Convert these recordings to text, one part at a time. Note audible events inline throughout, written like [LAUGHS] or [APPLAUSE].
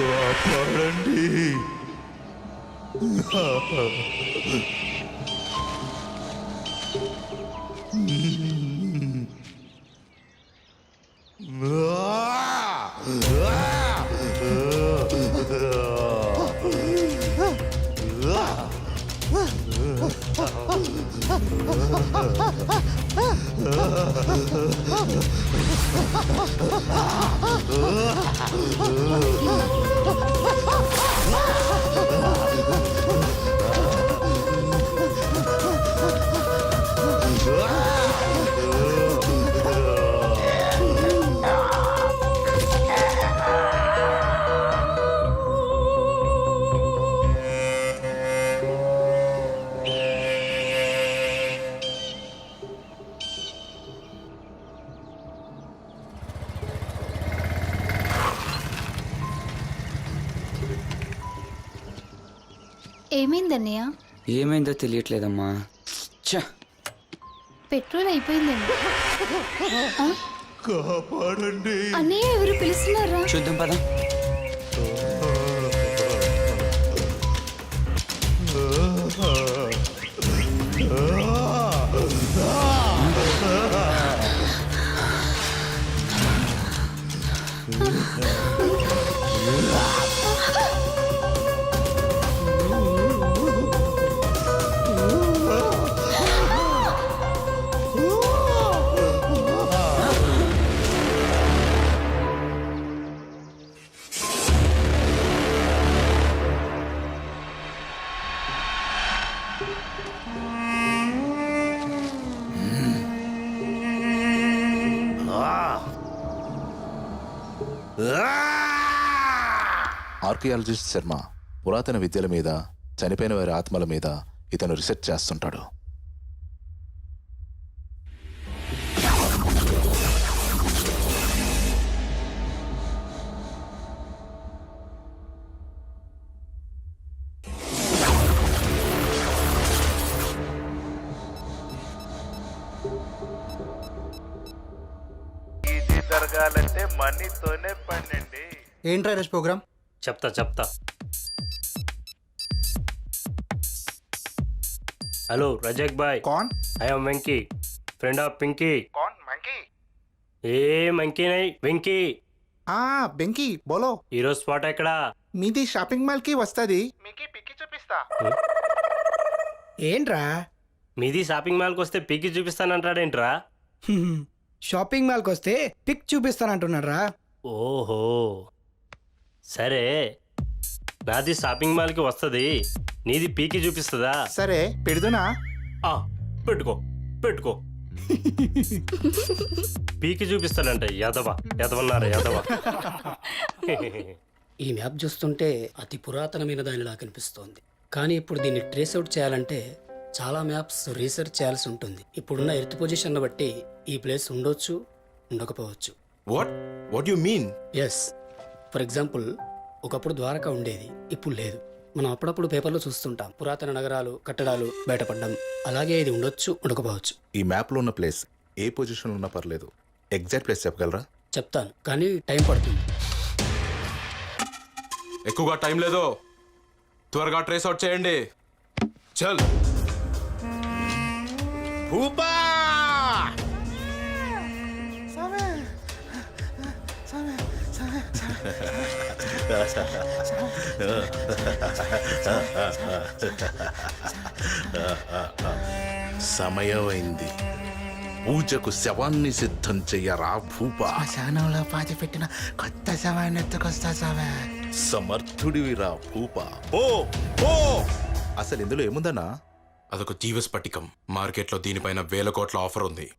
కాపాడండి. Ah! [LAUGHS] ఏమైందో తెలియట్లేదమ్మా. ఛ! పెట్రోల్ అయిపోయిందండి. కాపాడండి. అన్నయ్య ఎవరు పిలుస్తున్నారా? చూద్దాం పద. ఆర్కియాలజిస్ట్ శర్మ పురాతన విద్యల మీద చనిపోయిన వారి ఆత్మల మీద ఇతను రీసెర్చ్ చేస్తుంటాడు. ఇది జరగాలంటే మనీతోనే పనండి ఏంట్రా ఈరోజు ప్రోగ్రామ్? చెప్తా చెప్తా. Hello Razak bye. Can? I'm Venky friend of Pinky. Can monkey? ఏ మంకీ నై వెంకీ. ఆ బెంకీ బోలో. ఈరోజు స్పాట్ ఎక్కడా? మీది షాపింగ్ మాల్కి వస్తది. మీకి పిక్కి చూపిస్తా. ఏంట్రా? మీది షాపింగ్ మాల్కి వస్తే పీకి చూపిస్తానంటాడేంట్రా. షాపింగ్ మాల్కి వస్తే పిక్ చూపిస్తానంటున్నారా ఓహో. సరే. నాది షాపింగ్ మాల్కి వస్తుంది. నీది పీకి చూపిస్తుందా? సరే పెడుదునా? ఆ, పెట్టుకో పెట్టుకో. పీకి చూపిస్తాడంట యదవ యదవన్నారా యదవ? ఈ మ్యాప్ చూస్తుంటే అతి పురాతనమైన దానిలా కనిపిస్తోంది. కానీ ఇప్పుడు దీన్ని ట్రేస్ అవుట్ చేయాలంటే చాలా మ్యాప్స్ రీసెర్చ్ చేయాల్సి ఉంటుంది. ఇప్పుడున్న ఎర్త్ పొజిషన్ బట్టి ఈ ప్లేస్ ఉండొచ్చు ఉండకపోవచ్చు. What what you mean yes for example ఒకప్పుడు ద్వారక ఉండేది ఇప్పుడు లేదు. మనం అప్పుడప్పుడు పేపర్లో చూస్తుంటాం పురాతన నగరాలు కట్టడాలు బయటపడడం. అలాగే ఇది ఉండొచ్చు ఉండకపోవచ్చు. ఈ మ్యాప్లో ఉన్న ప్లేస్ ఏ పొజిషన్లో ఉన్నా పర్లేదు. ఎగ్జాక్ట్ ప్లేస్ చెప్పగలరా? చెప్తాను కానీ టైం పడుతుంది. ఎక్కువగా టైం లేదు. త్వరగా ట్రేస్ అవుట్ చేయండి. చల్. భూపా సమయం అయింది పూజకు శవాన్ని సిద్ధం చెయ్యరా భూపా. శ్మశానంలో పాతి పెట్టిన కొత్త శవాన్ని ఎత్తుకొస్తా సావే. సమర్థుడివిరా భూపా. ఓ ఓ అసలు ఇందులో ఏముందన్నా? అదొక జీవ స్ఫటికం మార్కెట్లో దీనిపైన వేల కోట్ల ఆఫర్ ఉంది.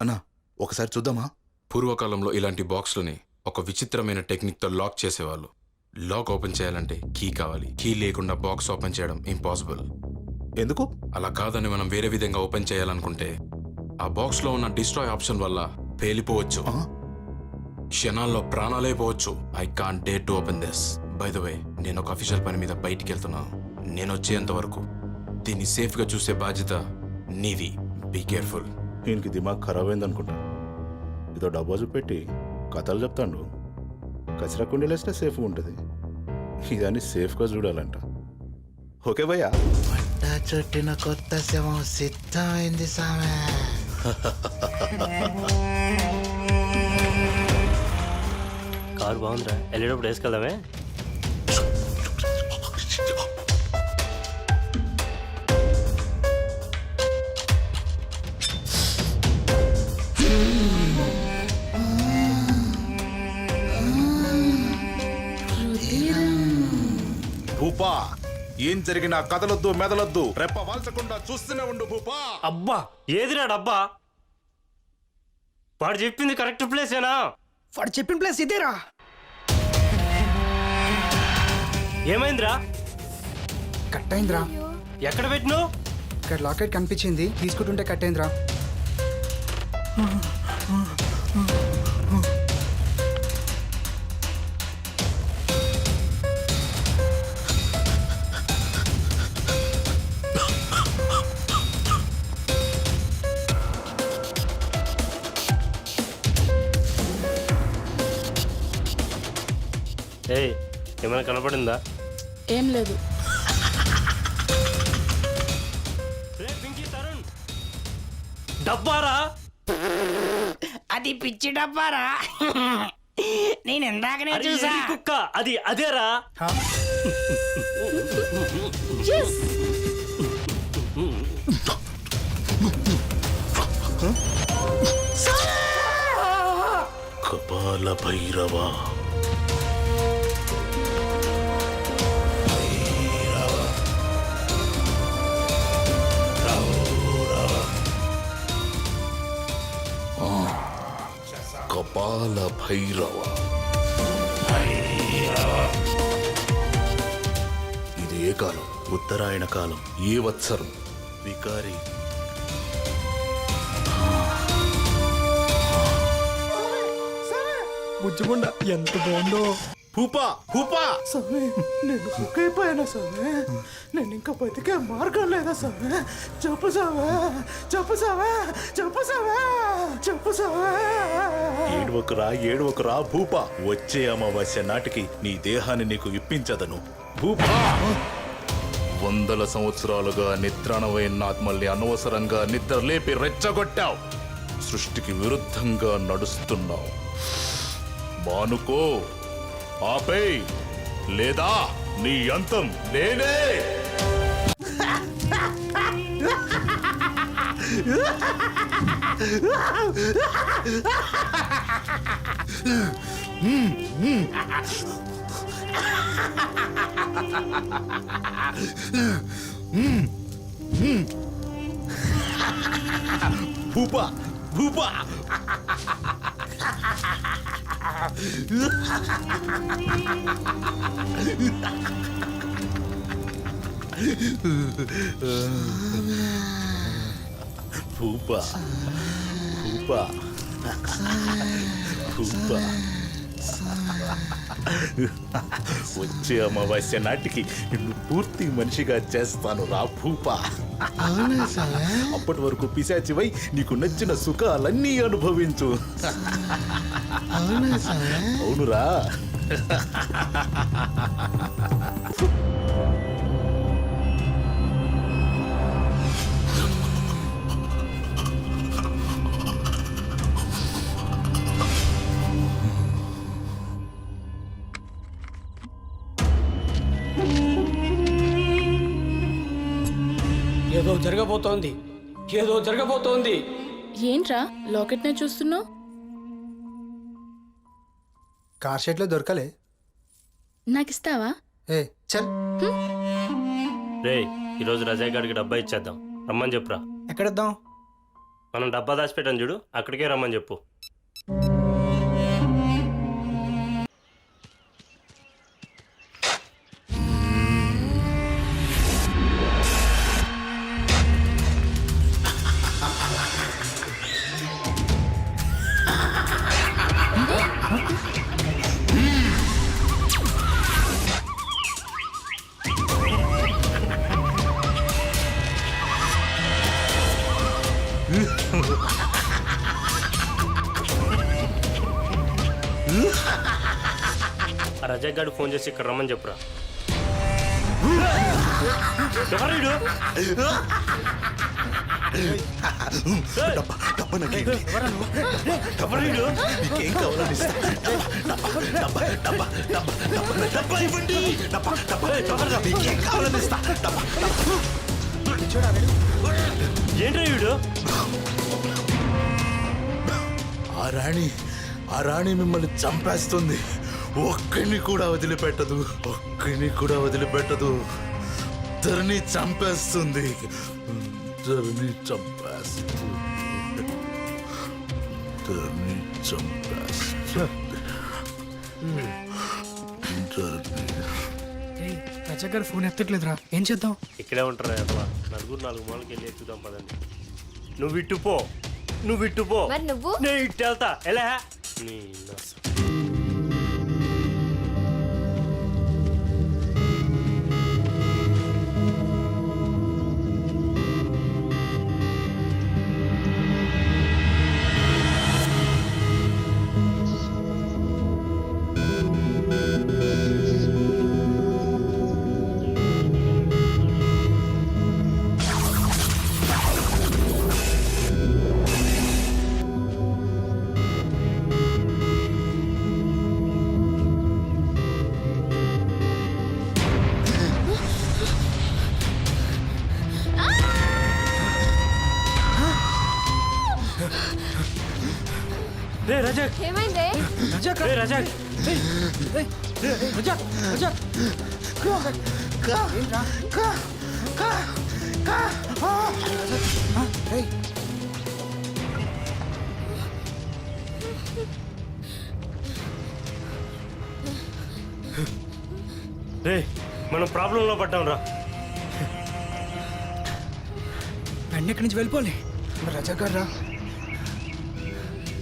అన్నా ఒకసారి చూద్దామా? పూర్వకాలంలో ఇలాంటి బాక్స్లని ఒక విచిత్రమైన టెక్నిక్తో లాక్ చేసేవాళ్ళు. లాక్ ఓపెన్ చేయాలంటే కీ కావాలి. కీ లేకుండా బాక్స్ ఓపెన్ చేయడం ఇంపాసిబుల్. ఎందుకు? అలా కాదని మనం వేరే విధంగా ఓపెన్ చేయాలనుకుంటే ఆ బాక్స్లో ఉన్న డిస్ట్రాయ్ ఆప్షన్ వల్ల పేలిపోవచ్చు? క్షణాల్లో ప్రాణాలే పోవచ్చు. I can't dare to open this. By the way నేను ఒక అఫీషియల్ పని మీద బయటికి వెళ్తున్నాను నేను వచ్చేంత వరకు దీన్ని సేఫ్గా చూసే బాధ్యత నీది. Be careful. ఈయనకి దిమాగ్ ఖరాబ్ అయింది అనుకుంటా ఇదో డబ్బా చూపెట్టి కథలు చెప్తాడు. కచరా కుండీలేస్తే సేఫ్గా ఉంటుంది. ఇదాన్ని సేఫ్గా చూడాలంట. ఓకే భయ్యా? పట్ట చుట్టిన కొత్త శవం సిద్ధమైంది సామె. కారు బాగుందిరా. వెళ్ళేటప్పుడు వేసుకెళ్దామే. భూపా. ఏం జరిగినా కదలొద్దు మెదలొద్దు. రెప్ప వాల్చకుండా చూస్తూనే ఉండు భూపా. అబ్బా ఏదిరా డబ్బా? వాడు చెప్పింది కరెక్ట్ ప్లేసేనా? వాడు చెప్పిన ప్లేస్ ఇదేరా. ఏమైందిరా? కట్ అయిందిరా ఎక్కడ పెట్టినావు? ఇక్కడ లాకెట్ కనిపించింది. తీసుకుంటుంటే కట్ అయిందిరా ఏమైనా కనపడిందా? ఏం లేదు. డబ్బారా? అది పిచ్చి డబ్బారా? నేను ఇందాకనే ఎర్రి కుక్క. అది అదేరా? కపాల భైరవా. కపాల భైరవ. ఇది ఏ కాలం? ఉత్తరాయణ కాలం. ఏ వత్సరం? వికారి. బుజ్జిగుండ ఎంత బాగుందో. భూపా భూపా స్వామి నేను కుక్ అయిపోయాను స్వామి? నేను ఇంకా బతికే మార్గం లేదా స్వామి? చెప్పు స్వామి చెప్పు స్వామి చెప్పు స్వామి చెప్పు స్వామి. ఏడువకురా ఏడువకురా భూపా. వచ్చే అమావాస్య నాటికి నీ దేహాన్ని నీకు ఇప్పించదను. భూపా! వందల సంవత్సరాలుగా నిద్రాణమైన ఆత్మల్ని అనవసరంగా నిద్ర లేపి రెచ్చగొట్టావు. సృష్టికి విరుద్ధంగా నడుస్తున్నావు. మానుకో. ఆపేయ్ లేదా నీ అంతం నేనే. భూపా భూపా భూపా భూపా భూపా వచ్చే అమావాస్య నాటికి నిన్ను పూర్తి మనిషిగా చేస్తాను రా భూపా. అప్పటి వరకు పిశాచివై నీకు నచ్చిన సుఖాలన్నీ అనుభవించు. అవునురా. జరగబోతోంది. ఏదో జరగబోతోంది. ఏంట్రా లాకెట్నే చూస్తున్నావు? కార్ షెట్లో దొరకలే. నాకు ఇస్తావా ఏ చల్. రే ఈరోజు రజాయ్ గారికి డబ్బా ఇచ్చేద్దాం. రమ్మని చెప్పురా. ఎక్కడద్దాం? మనం డబ్బా దాచిపెట్టాం చూడు అక్కడికే రమ్మని చెప్పు. రజాక్ గారికి ఫోన్ చేసి ఇక్కడ రమ్మని చెప్పురా? ఏంట్రా వీడు? ఆ రాణి ఆ రాణి మిమ్మల్ని చంపేస్తుంది. ఒక్కడిని కూడా వదిలిపెట్టదు ఒక్కడిని కూడా వదిలిపెట్టదు. ఇద్దరిని చంపేస్తుంది. ఇద్దరిని చంపేస్తుంది. ఇద్దరిని చంపేస్తుంది. ఫోన్ ఎత్తట్లేదురా. ఏం చేద్దాం? ఇక్కడే ఉంటారా అబ్బా నలుగురు నాలుగు మూలకి వెళ్ళి ఎక్కుదాం పదండి. నువ్వు ఇట్టు పో. నువ్వు ఇట్టు పో. మరి నువ్వు? నేను ఇట్టు వెళ్తా. ఎలా? నీ నస. రజా రే రజాక్ రజా రజా. రే మనం ప్రాబ్లంలో పడ్డాం రా. వెంటనే ఇక్కడి నుంచి వెళ్ళిపోవాలి? మరి రజా గారు రా.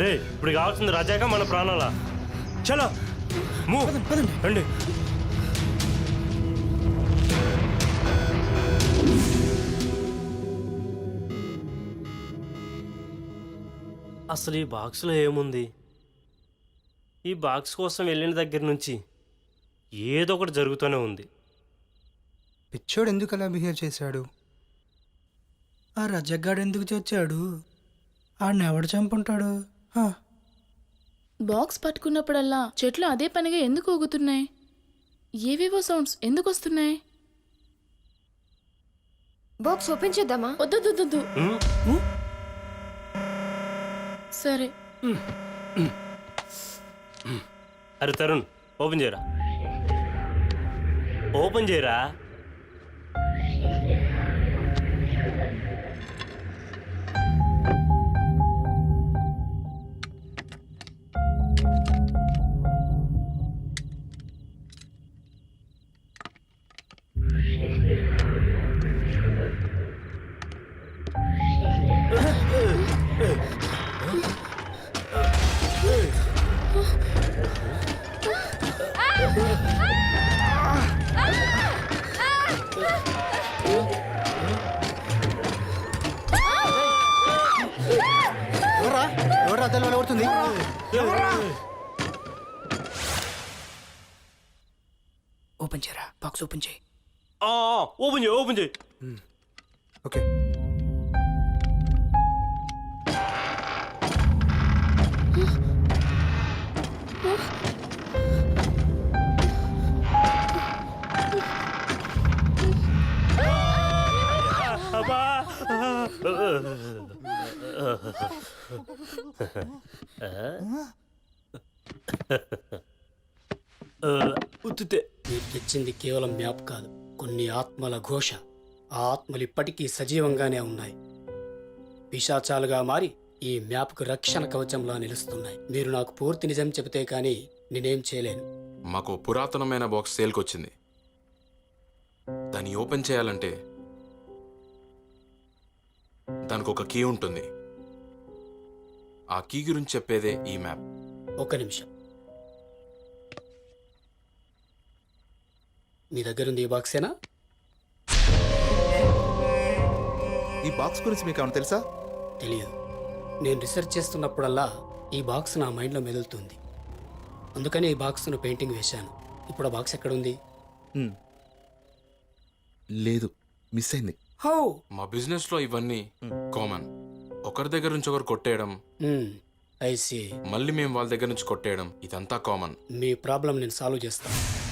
రే ఇప్పుడు కావాల్సింది రజాక మన ప్రాణాలా? చలో. రండి. అసలు ఈ బాక్స్లో ఏముంది? ఈ బాక్స్ కోసం వెళ్ళిన దగ్గర నుంచి ఏదో ఒకటి జరుగుతూనే ఉంది. పిచ్చోడు ఎందుకు అలా బిహేవ్ చేశాడు? ఆ రజగాడు ఎందుకు చచ్చాడు? ఆడిని ఎవడు చంపుంటాడు? హా, బాక్స్ పట్టుకున్నప్పుడల్లా చెట్లు అదే పనిగా ఎందుకు ఊగుతున్నాయి? ఏవేవో సౌండ్స్ ఎందుకు వస్తున్నాయి? బాక్స్ ఓపెన్ చేద్దామా? వద్దొద్దొద్దు సరే. అరే తరుణ్ ఓపెన్ చేయరా? ఓపెన్ చేయరా? 아, 5분이요, 5분지. 오케이. 아빠. ఉత్తితే నీ కిచ్చింది కేవలం మ్యాప్ కాదు కొన్ని ఆత్మల ఘోష. ఆ ఆత్మలు ఇప్పటికీ సజీవంగానే ఉన్నాయి. పిశాచాలుగా మారి ఈ మ్యాప్కు రక్షణ కవచంలా నిలుస్తున్నాయి. మీరు నాకు పూర్తి నిజం చెబితే కానీ నేనేం చేయలేను. మాకు పురాతనమైన బాక్స్ సేల్కి వచ్చింది దాన్ని ఓపెన్ చేయాలంటే దానికి ఒక కీ ఉంటుంది. ఆ కీ గురించి చెప్పేదే ఈ మ్యాప్. ఒక నిమిషం. మీ దగ్గర ఉంది ఈ బాక్సేనా? ఈ బాక్స్ గురించి మీకు ఏమైనా తెలుసా? తెలియదు. నేను రీసెర్చ్ చేస్తున్నప్పుడల్లా ఈ బాక్స్ నా మైండ్లో మెదులుతుంది. అందుకని ఈ బాక్స్ను పెయింటింగ్ వేశాను. ఇప్పుడు ఆ బాక్స్ ఎక్కడుంది? లేదు మిస్ అయింది. హౌ? మా బిజినెస్లో ఇవన్నీ కామన్. ఒకరి దగ్గర నుంచి ఒకరు కొట్టేయడం ఐసి మళ్ళీ మేము వాళ్ళ దగ్గర నుంచి కొట్టేయడం ఇదంతా కామన్. మీ ప్రాబ్లం నేను సాల్వ్ చేస్తాను.